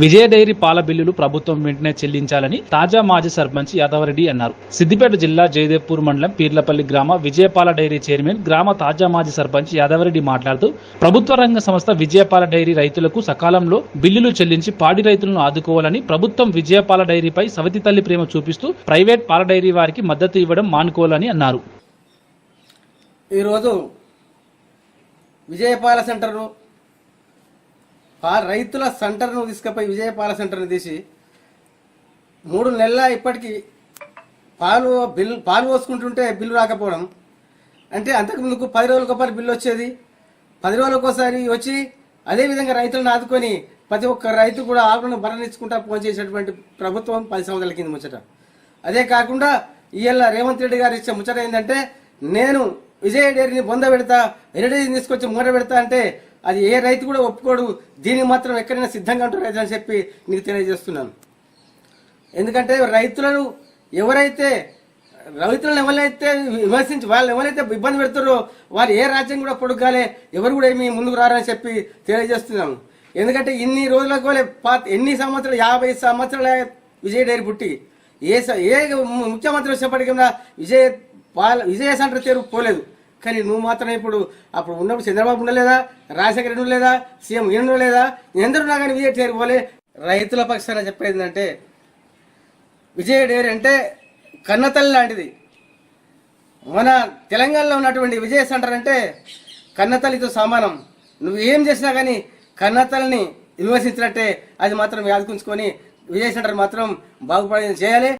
విజయ dairy పాల బిల్లులు ప్రభుత్వం వెంటనే చెల్లించాలని తాజా మాజీ సర్పంచ్ యాదవరెడ్డి అన్నారు. సిద్దిపేట జిల్లా జయదేవ్పూర్ మండలం పీర్లపల్లి గ్రామ విజయపాల డైరీ చైర్మన్ గ్రామ తాజా మాజీ సర్పంచ్ యాదవరెడ్డి మాట్లాడుతూ ప్రభుత్వ రంగ సంస్థ విజయపాల డైరీ రైతులకు సకాలంలో బిల్లులు చెల్లించి పాడి రైతులను ఆదుకోవాలని ప్రభుత్వం విజయపాల డైరీపై సవతి తల్లి ప్రేమ చూపిస్తూ ప్రైవేట్ పాల డైరీ వారికి మద్దతు ఇవ్వడం మానుకోవాలని అన్నారు. ఈరోజు విజయపాల సెంటర్ను ఆ రైతుల సెంటర్ను తీసుకుపోయి విజయపాల సెంటర్ను తీసి మూడు నెలల ఇప్పటికీ పాలు బిల్ పాలు పోసుకుంటుంటే బిల్లు రాకపోవడం. అంటే అంతకుముందుకు పది రోజులకు ఒకసారి బిల్లు వచ్చేది. పది రోజులకోసారి వచ్చి అదేవిధంగా రైతులను ఆదుకొని ప్రతి ఒక్క రైతు కూడా ఆకులను భరణించుకుంటా ఫోన్ చేసేటువంటి ప్రభుత్వం పది సంవత్సరాల కింద ముచ్చట. అదే కాకుండా ఇవాళ రేవంత్ రెడ్డి గారు ఇచ్చే ముచ్చట ఏంటంటే నేను విజయ డైరీని బొంద పెడతా ఎన్నడైనా తీసుకొచ్చి మూట పెడతా అంటే అది ఏ రైతు కూడా ఒప్పుకోడు. దీనికి మాత్రం ఎక్కడైనా సిద్ధంగా ఉంటారు రైతు అని చెప్పి నీకు తెలియజేస్తున్నాను. ఎందుకంటే రైతులను ఎవరైతే రైతులను ఎవరైతే విమర్శించి వాళ్ళు ఎవరైతే ఇబ్బంది పెడతారో వాళ్ళు ఏ రాజ్యం కూడా పొడుగాలే ఎవరు కూడా ఏమి ముందుకు రారని చెప్పి తెలియజేస్తున్నాము ఎందుకంటే ఇన్ని రోజులకు వాళ్ళే పాత ఎన్ని సంవత్సరాలు యాభై సంవత్సరాల విజయ డైరీ పుట్టి. ఏ ఏ ముఖ్యమంత్రి వచ్చినప్పటికీ విజయ వాళ్ళ విజయ సెంటర్ పోలేదు. కానీ నువ్వు మాత్రం ఇప్పుడు అప్పుడు ఉన్నప్పుడు చంద్రబాబు ఉండలేదా? రాజశేఖర రెడ్డి ఉండలేదా? సీఎం ఈయన ఉండలేదా? ఎందరున్నా కానీ విజయ డైరీ పోలే. రైతుల పక్షాన చెప్పేది ఏంటంటే విజయ డేరు అంటే కన్నతల్లి లాంటిది. మన తెలంగాణలో ఉన్నటువంటి విజయ సెంటర్ అంటే కన్నతల్లితో సమానం. నువ్వు ఏం చేసినా కానీ కన్నతల్లిని విమర్శించినట్టే. అది మాత్రం యాదుకుంచుకొని విజయ సెంటర్ మాత్రం బాగుపడేది చేయాలి.